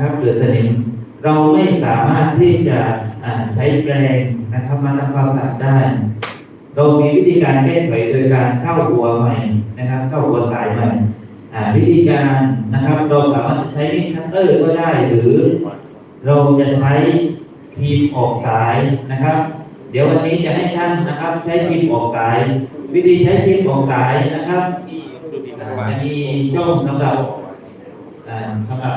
นะครับเกิดสนิมเราไม่สามารถที่จะใช้แปรงนะครับมาทำความสะอาดได้ เรามีวิธีการแก้ไขโดยการเข้าหัวใหม่นะครับ เข้าหัวสายใหม่วิธีการนะครับ เราสามารถใช้มิกคัตเตอร์ก็ได้ หรือเราจะใช้ครีมออกสายนะครับ เดี๋ยววันนี้จะให้ท่านนะครับ ใช้ครีมออกสาย วิธีใช้ครีมออกสายนะครับจะมีช่องสำหรับสำหรับ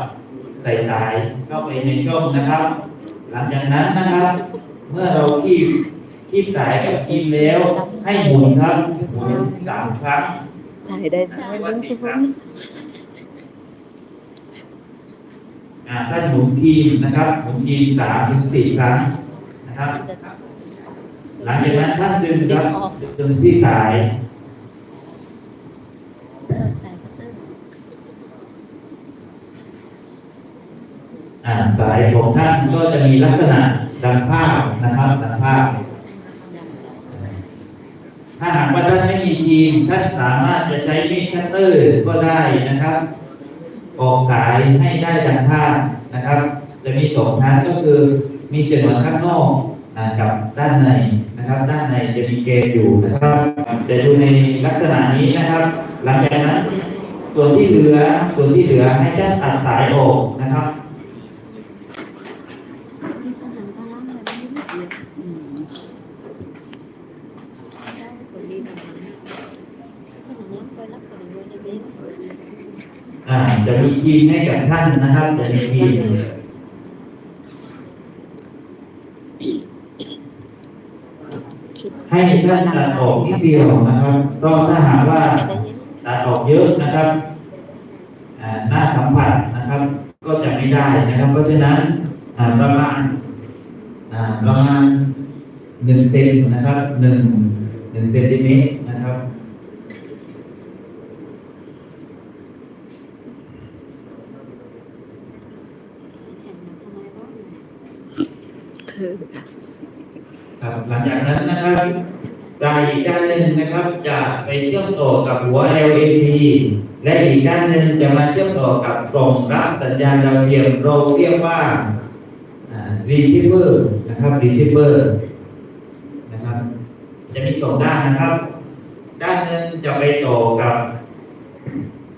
ใส่สายเข้าไปในช่องนะครับ หลังจากนั้นนะครับ เมื่อเราคีบคีบสายกับครีมแล้ว ให้หมุนครับหมุนสามครั้งใช่ได้หรือว่าสี่ครั้งอ่าถ้าหมุนครีมนะครับหมุนครีมสามถึงสี่ครั้งนะครับ หลังจากนั้นท่านดึงครับดึงที่สาย สายของท่านก็จะมีลักษณะดังภาพนะครับดังภาพ ถ้าหากว่าท่านไม่มีทีมท่านสามารถจะใช้มีดคัตเตอร์ก็ได้นะครับ ออกสายให้ได้ดังภาพนะครับ จะมีสองชั้นก็คือมีฉนวนข้างนอกอ่ากับด้านในนะครับ ด้านในจะมีเกณฑ์อยู่นะครับจะดูในลักษณะนี้นะครับ หลังจากนั้นส่วนที่เหลือส่วนที่เหลือให้ท่านตัดสายออกนะครับ อ่า จะมีทีมให้กับท่านนะครับจะมีทีมให้ท่านตัดออกนิดเดียวนะครับ ก็ถ้าหากว่าตัดออกเยอะนะครับอ่าหน้าสัมผัสนะครับ ก็จะไม่ได้นะครับ เพราะฉะนั้นประมาณประมาณหนึ่งเซนนะครับหนึ่งหนึ่งเซนติเมตร นะครับเธอครับหลังจากนั้นนะครับรายอีกด้านหนึ่งนะครับจะไปเชื่อมต่อกับหัว LED และอีกด้านหนึ่งจะมาเชื่อมต่อกับกล่องรับสัญญาณดาวเทียมเราเรียกว่า receiver นะครับ receiver นะครับ จะมีสองด้านนะครับ ด้านหนึ่งจะไปต่อกับ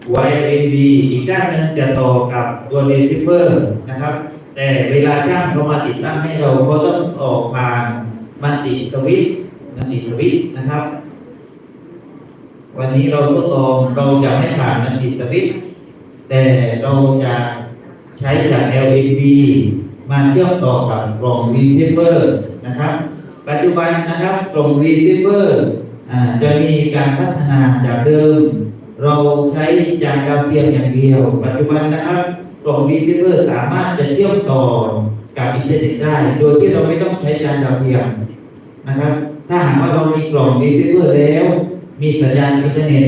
หัว LED อีกด้านหนึ่งจะต่อกับตัว receiver นะครับ แต่เวลาช่างเขามาติดตั้งให้เราก็ต้องออกผ่านมันติสวิตมันติสวิตนะครับ วันนี้เราทดลองเราจะไม่ผ่านมันติสวิตแต่เราจะใช้จาก LED มาเชื่อมต่อกับกล่อง receiver นะครับ ปัจจุบันนะครับกล่อง receiver อ่าจะมีการพัฒนาจากเดิม เราใช้จานดาวเทียมอย่างเดียว ปัจจุบันนะครับ กล่อง receiver สามารถจะเชื่อมต่อกับอินเทอร์เน็ตได้ โดยที่เราไม่ต้องใช้จานดาวเทียมนะครับ ถ้าหากว่าเรามีกล่อง receiver แล้ว มีสัญญาณอินเทอร์เน็ต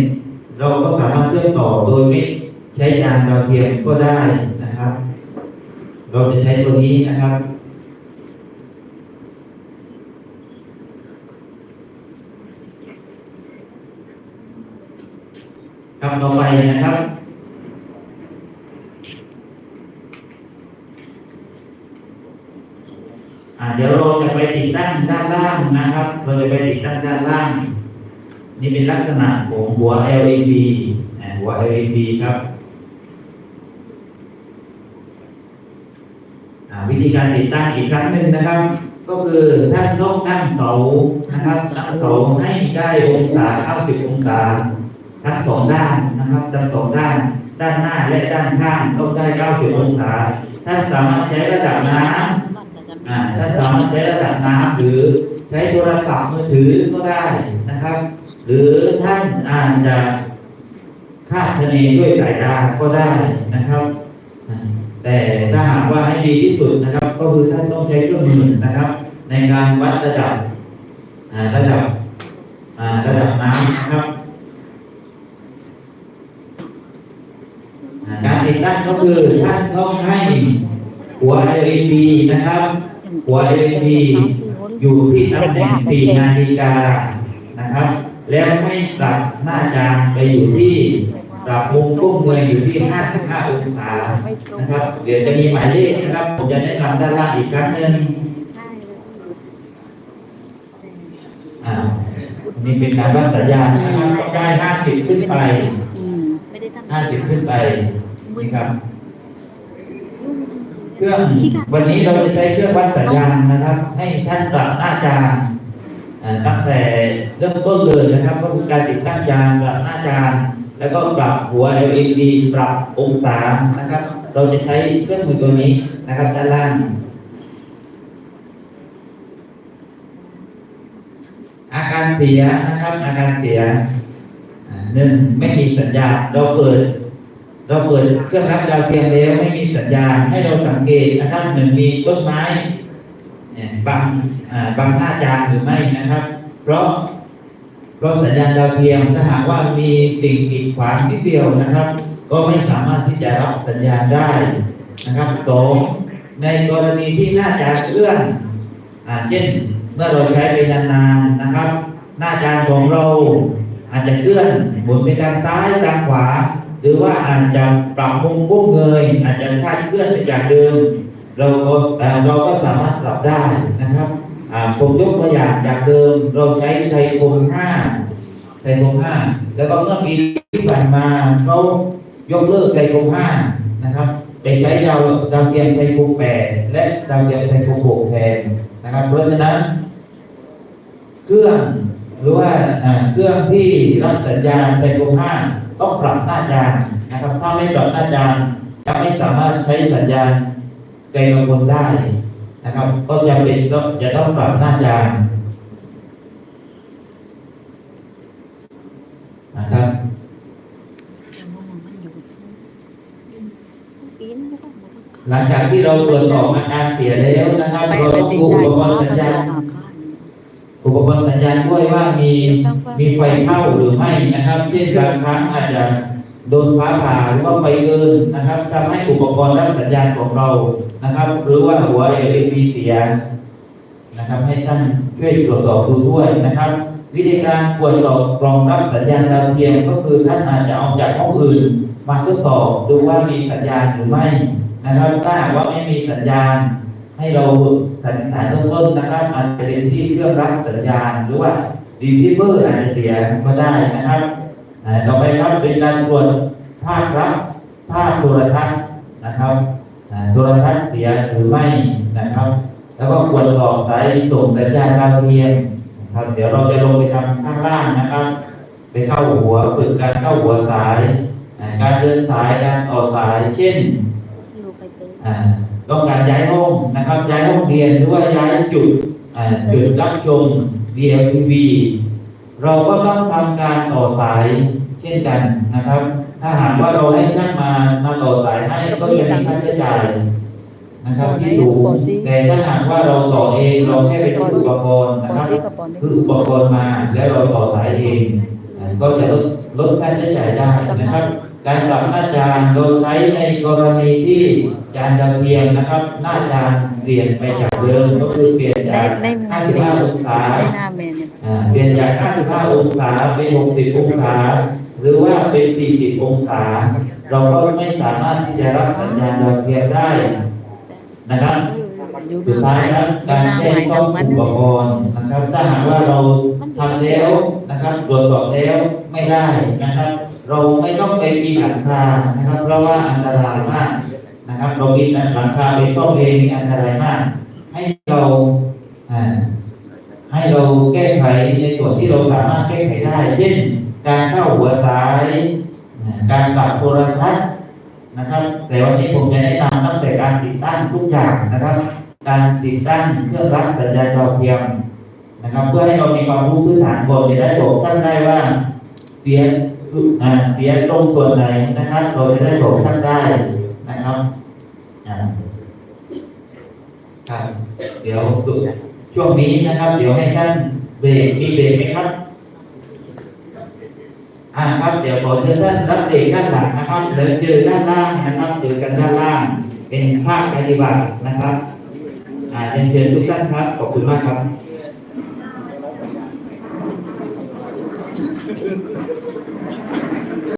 เราก็สามารถเชื่อมต่อโดยไม่ใช้จานดาวเทียมก็ได้นะครับ เราจะใช้ตัวนี้นะครับครับต่อไปนะครับ อ่า เดี๋ยวเราจะไปติดตั้งด้านล่างนะครับเราจะไปติดตั้งด้านล่าง นี่เป็นลักษณะของหัว LED หัว LED ครับวิธีการติดตั้งอีกครั้งหนึ่งนะครับ ก็คือท่านต้องตั้งเสานะครับตั้งเสาให้ได้องศา90องศาทั้งสองด้านนะครับทั้งสองด้าน ด้านหน้าและด้านข้างต้องได้90องศาท่านสามารถใช้ระดับน้ำอ่า ท่านสามารถใช้ระดับน้ำหรือใช้โทรศัพท์มือถือก็ได้นะครับ หรือท่านอาจจะคาดคะเนด้วยสายตาก็ได้นะครับ แต่ถ้าหากว่าให้ดีที่สุดนะครับ ก็คือท่านต้องใช้เครื่องมือนะครับ ในการวัดระดับระดับระดับน้ำนะครับการติดตั้งก็คือท่านต้องให้หัว LED นะครับ หัว LED อยู่ที่ตำแหน่ง4นาฬิกานะครับ แล้วให้ปรับหน้าจานไปอยู่ที่ปรับมุมก้มเงยอยู่ที่ 55 องศาไม่ตรงนะครับ เดี๋ยวจะมีหมายเลขนะครับ ผมจะแนะนำด้านล่างอีกครั้งหนึ่งได้เลยอ่านี่เป็นการวัดสัญญาณนะครับต้องได้ 50 ขึ้นไปอืมไม่ได้ตั้ง50 ขึ้นไปนี่ครับ เครื่องวันนี้เราจะใช้เครื่องวัดสัญญาณนะครับ ให้ท่านปรับหน้าจานอ่าตั้งแต่เริ่มต้นเลยนะครับ ก็คือการติดตั้งจานปรับหน้าจานแล้วก็ปรับหัว LED ปรับองศานะครับ เราจะใช้เครื่องมือตัวนี้นะครับด้านล่างอาการเสียนะครับ อาการเสียอ่าหนึ่งไม่มีสัญญาณเราเปิด เราเปิดเครื่องรับดาวเทียมแล้วไม่มีสัญญาณให้เราสังเกตนะครับหนึ่งมีต้นไม้บังอ่างหน้าจานหรือไม่นะครับ เพราะเพราะสัญญาณดาวเทียมถ้าหากว่ามีสิ่งกีดขวางนิดเดียวนะครับ ก็ไม่สามารถที่จะรับสัญญาณได้นะครับสองในกรณีที่หน้าจานเคลื่อนอ่าเช่นเมื่อเราใช้ไปนานๆนะครับ หน้าจานของเราอาจจะเคลื่อนหมุนไปทางซ้ายทางขวา หรือว่าอาจจะปรับมุมก้มเงยอาจจะคลาดเคลื่อนไปจากเดิม เราก็เราก็สามารถปรับได้นะครับผมยกตัวอย่างจากเดิม เราใช้ไทยคมห้าไทยคมห้าแล้วก็เมื่อปีที่ผ่านมาเขายกเลิกไทยคมห้านะครับไปใช้ดาวดาวเทียมไทยคมแปดและดาวเทียมไทยคมหกแทนนะครับ เพราะฉะนั้น เครื่องหรือว่าเครื่องที่รับสัญญาณไทยคมห้า ต้องปรับหน้าจานนะครับ ถ้าไม่ปรับหน้าจานจะไม่สามารถใช้สัญญาณไกลกังวลได้นะครับ ก็จะเป็นต้องจะต้องปรับหน้าจานนะครับแต่ว่ามันอยู่ช่วงปีนแล้วก็มันก็หลังจากที่เราตรวจสอบอาการเสียแล้วนะครับ เราต้องติดดูใจอุปกเพราะรณ์สัญญาณ อาคารอุปกรณ์สัญญาณด้วยว่ามีมีไฟเข้าหรือไม่นะครับเช่นบางครั้งอาจจะโดนฟ้าผ่าหรือว่าไฟเกินนะครับทำให้อุปกรณ์รับสัญญาณของเรานะครับ หรือว่าหัว LED เสียนะครับ ให้ท่านช่วยตรวจสอบดูด้วยนะครับ วิธีการตรวจสอบกล่องรับสัญญาณดาวเทียมก็คือท่านอาจจะเอาจากห้องอื่น มาทดสอบดูว่ามีสัญญาณหรือไม่นะครับ ถ้าหากว่าไม่มีสัญญาณ ให้เราสันนิษฐานเบื้องต้นนะครับอาจจะเป็นที่เครื่องรับสัญญาณ หรือว่ารีทิเบอร์อาจจะเสียก็ได้นะครับอ่าต่อไปครับเป็นการตรวจภาพรับภาพโทรทัศน์นะครับอ่าโทรทัศน์เสียหรือไม่นะครับ แล้วก็ตรวจสอบสายส่งสัญญาณดาวเทียมนะครับเดี๋ยวเราจะลงไปทำข้างล่างนะครับ ไปเข้าหัวฝึกการเข้าหัวสายอ่าการเดินสายการต่อสายเช่นลูกไปเต้องการย้ายห้องนะครับ ย้ายห้องเรียนหรือว่าย้ายจุดจุดรับชม DLTV เราก็ต้องทำการต่อสายเช่นกันนะครับ ถ้าหากว่าเราให้ท่านมามาต่อสายให้ก็จะมีค่าใช้จ่ายนะครับที่สูงแต่ถ้าหากว่าเราต่อเองเราแค่เป็นอุปกรณ์นะครับคืออุปกรณ์มาแล้วเราต่อสายเอง ก็จะลดลดค่าใช้จ่ายได้นะครับ การปรับหน้าจานโดยใช้ในกรณีที่จานดาวเทียมนะครับ หน้าจานเปลี่ยนไปจากเดิมก็คือเปลี่ยนในจากในหน้าเม55นองศาในหน้าเมนเนี่ยอ่าเปลี่ยนจาก 55 องศาเป็น 60 องศา หรือว่าเป็น 40 องศา เราก็ไม่สามารถที่จะรับสัญญาณดาวเทียมได้นะครับอยู่หสุดน้าท้ายใหม่ครับหการน้าแจ้ใหม่งขต้อองงมันอุปกรณ์นะครับถ้าหากว่าเราทำแล้วนะครับตรวจสอบแล้วไม่ได้นะครับ เราไม่ต้องไปมีหลังคานะครับ เพราะว่าอันตรายมากนะครับ เรามีหลังคาเป็นต้นเองมีอันตรายมาก ให้เราให้เราแก้ไขในส่วนที่เราสามารถแก้ไขได้ เช่น การเข้าหัวสาย การปรับโทรทัศน์นะครับ แต่วันนี้ผมจะแนะนำตั้งแต่การติดตั้งทุกอย่างนะครับ การติดตั้งเครื่องรับสัญญาณดาวเทียมนะครับ เพื่อให้เรามีความรู้พื้นฐานก่อนจะได้บอกท่านได้ว่าเสียอ่า เสียตรงส่วนไหนนะครับ เราจะได้บอกท่านได้นะครับครับเดี๋ยวช่วงนี้นะครับ เดี๋ยวให้ท่านเบรกมีเบรกไหมครับอ่าครับ เดี๋ยวขอเชิญท่านรับเบรกด้านหลังนะครับเดี๋ยวเจอด้านล่างนะครับเจอกันด้านล่าง เป็นภาคปฏิบัตินะครับอ่าเรียนเชิญทุกท่านครับขอบคุณมากครับ